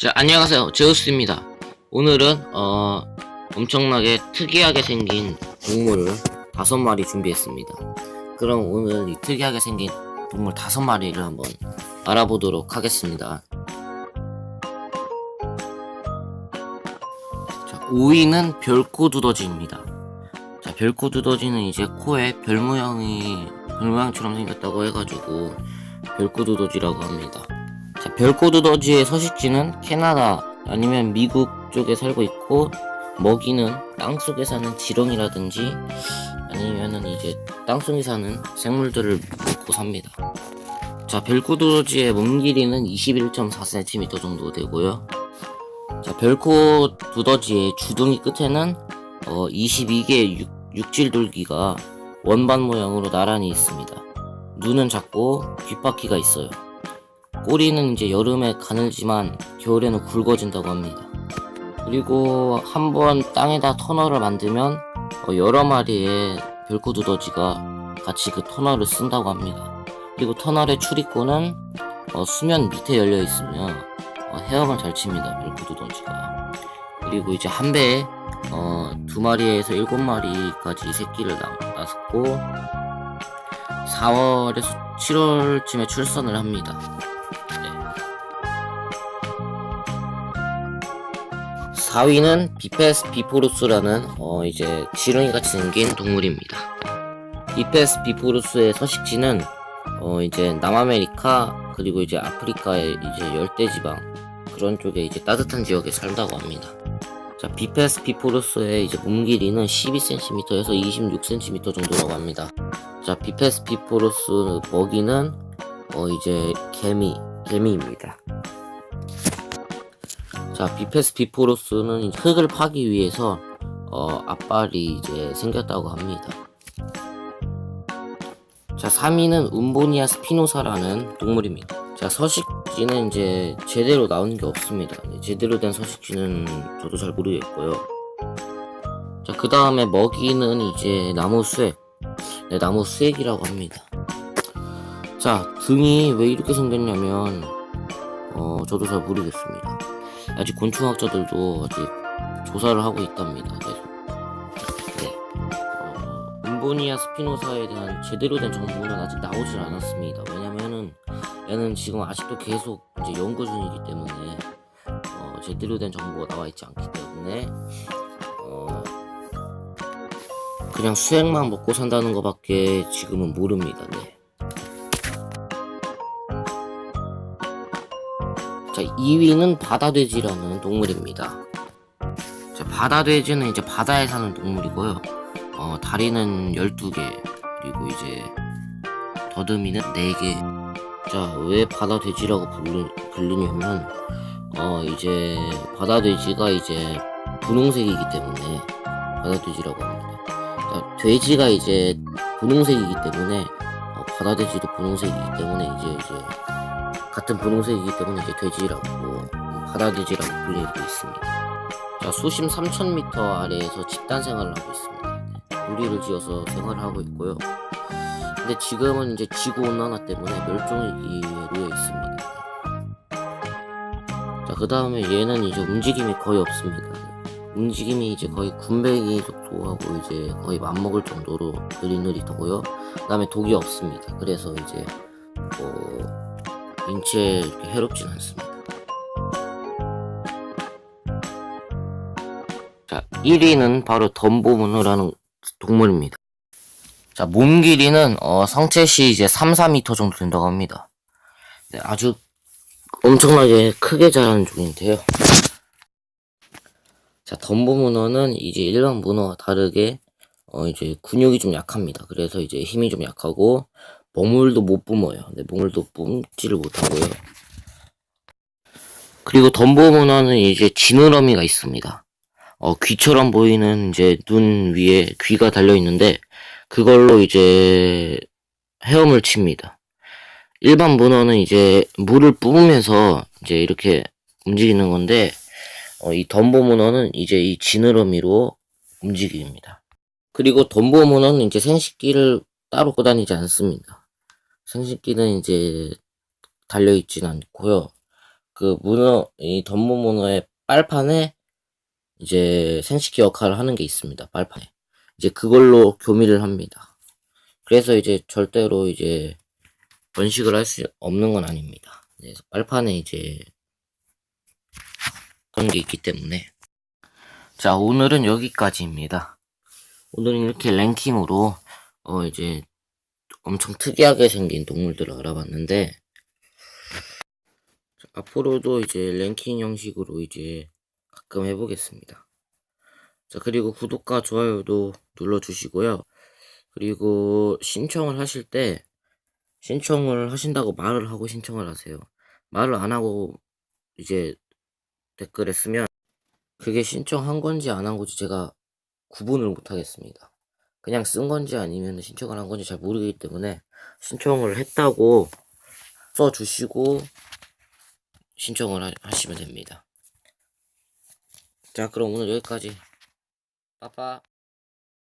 자, 안녕하세요. 제우스입니다. 오늘은, 어, 엄청나게 특이하게 생긴 동물을 다섯 마리 준비했습니다. 그럼 오늘 이 특이하게 생긴 동물 다섯 마리를 한번 알아보도록 하겠습니다. 자, 5위는 별코두더지입니다. 자, 별코두더지는 이제 코에 별 모양이, 별 모양처럼 생겼다고 해가지고, 별코두더지라고 합니다. 자, 별코두더지의 서식지는 캐나다 아니면 미국 쪽에 살고 있고 먹이는 땅속에 사는 지렁이라든지 아니면은 이제 땅속에 사는 생물들을 먹고 삽니다. 자, 별코두더지의 몸 길이는 21.4cm 정도 되고요. 자, 별코두더지의 주둥이 끝에는 어, 22개의 육, 육질돌기가 원반 모양으로 나란히 있습니다. 눈은 작고 귓바퀴가 있어요. 꼬리는 이제 여름에 가늘지만 겨울에는 굵어진다고 합니다. 그리고 한번 땅에다 터널을 만들면 어, 여러 마리의 별코 두더지가 같이 그 터널을 쓴다고 합니다. 그리고 터널의 출입구는 어, 수면 밑에 열려 있으며 어, 헤엄을 잘 칩니다. 별코 두더지가. 그리고 이제 한 배에 어, 두 마리에서 일곱 마리까지 새끼를 낳- 낳았고 4월에서 7월쯤에 출산을 합니다. 4위는 비페스 비포루스라는 어 이제 지렁이 같이 생긴 동물입니다. 비페스 비포루스의 서식지는 어 이제 남아메리카 그리고 이제 아프리카의 이제 열대 지방 그런 쪽에 이제 따뜻한 지역에 살다고 합니다. 자 비페스 비포루스의 이제 몸 길이는 12cm에서 26cm 정도라고 합니다. 자 비페스 비포루스 먹이는 어 이제 개미 개미입니다. 자, 비페스 비포로스는 흙을 파기 위해서 어, 앞발이 이제 생겼다고 합니다. 자, 3위는 움보니아 스피노사라는 동물입니다. 자, 서식지는 이제 제대로 나오는 게 없습니다. 네, 제대로 된 서식지는 저도 잘 모르겠고요. 자, 그 다음에 먹이는 이제 나무 수액. 네, 나무 수액이라고 합니다. 자, 등이 왜 이렇게 생겼냐면, 어, 저도 잘 모르겠습니다. 아직 곤충학자들도 아직 조사를 하고 있답니다. 계속. 네. 어, 음보니아 스피노사에 대한 제대로 된 정보는 아직 나오질 않았습니다. 왜냐면은 얘는 지금 아직도 계속 이제 연구 중이기 때문에 어, 제대로 된 정보가 나와 있지 않기 때문에 어, 그냥 수액만 먹고 산다는 것밖에 지금은 모릅니다. 네. 자, 2위는 바다돼지라는 동물입니다. 자, 바다돼지는 이제 바다에 사는 동물이고요. 어, 다리는 12개, 그리고 이제 더듬이는 4개. 자, 왜 바다돼지라고 부르, 부르냐면, 어, 이제 바다돼지가 이제 분홍색이기 때문에 바다돼지라고 합니다. 자, 돼지가 이제 분홍색이기 때문에, 어, 바다돼지도 분홍색이기 때문에 이제 이제 같은 분홍색이기 때문에 이제 돼지라고 바다돼지라고 불리고 있습니다. 자 수심 3,000m 아래에서 집단 생활을 하고 있습니다. 네, 무리를 지어서 생활을 하고 있고요. 근데 지금은 이제 지구 온난화 때문에 멸종위기에 놓여 있습니다. 자 그 다음에 얘는 이제 움직임이 거의 없습니다. 움직임이 이제 거의 군배기 속도하고 이제 거의 맞먹을 정도로 느릿느릿하고요. 그 다음에 독이 없습니다. 그래서 이제 어, 인체에 이렇게 해롭진 않습니다. 자, 1위는 바로 덤보문어라는 동물입니다. 자, 몸 길이는 어, 성체시 이제 3, 4m 정도 된다고 합니다. 네, 아주 엄청나게 크게 자라는 종인데요. 자, 덤보 문어는 이제 일반 문어와 다르게 어, 이제 근육이 좀 약합니다. 그래서 이제 힘이 좀 약하고 먹물도 못 뿜어요. 네, 먹물도 뿜지를 못하고요. 그리고 덤보문어는 이제 지느러미가 있습니다. 어, 귀처럼 보이는 이제 눈 위에 귀가 달려 있는데 그걸로 이제 헤엄을 칩니다. 일반 문어는 이제 물을 뿜으면서 이제 이렇게 움직이는 건데 어, 이 덤보 문어는 이제 이 지느러미로 움직입니다. 그리고 덤보 문어는 이제 생식기를 따로 꺼다니지 않습니다. 생식기는 이제 달려있진 않고요. 그 문어, 이 덤모 문어의 빨판에 이제 생식기 역할을 하는 게 있습니다. 빨판에. 이제 그걸로 교미를 합니다. 그래서 이제 절대로 이제 번식을 할 수 없는 건 아닙니다. 그래서 빨판에 이제 그런 게 있기 때문에. 자, 오늘은 여기까지입니다. 오늘은 이렇게 랭킹으로, 어, 이제 엄청 특이하게 생긴 동물들을 알아봤는데, 자, 앞으로도 이제 랭킹 형식으로 이제 가끔 해보겠습니다. 자, 그리고 구독과 좋아요도 눌러주시고요. 그리고 신청을 하실 때, 신청을 하신다고 말을 하고 신청을 하세요. 말을 안 하고 이제 댓글에 쓰면, 그게 신청한 건지 안 한 건지 제가 구분을 못 하겠습니다. 그냥 쓴 건지 아니면 신청을 한 건지 잘 모르기 때문에 신청을 했다고 써주시고 신청을 하, 하시면 됩니다. 자, 그럼 오늘 여기까지. 빠빠.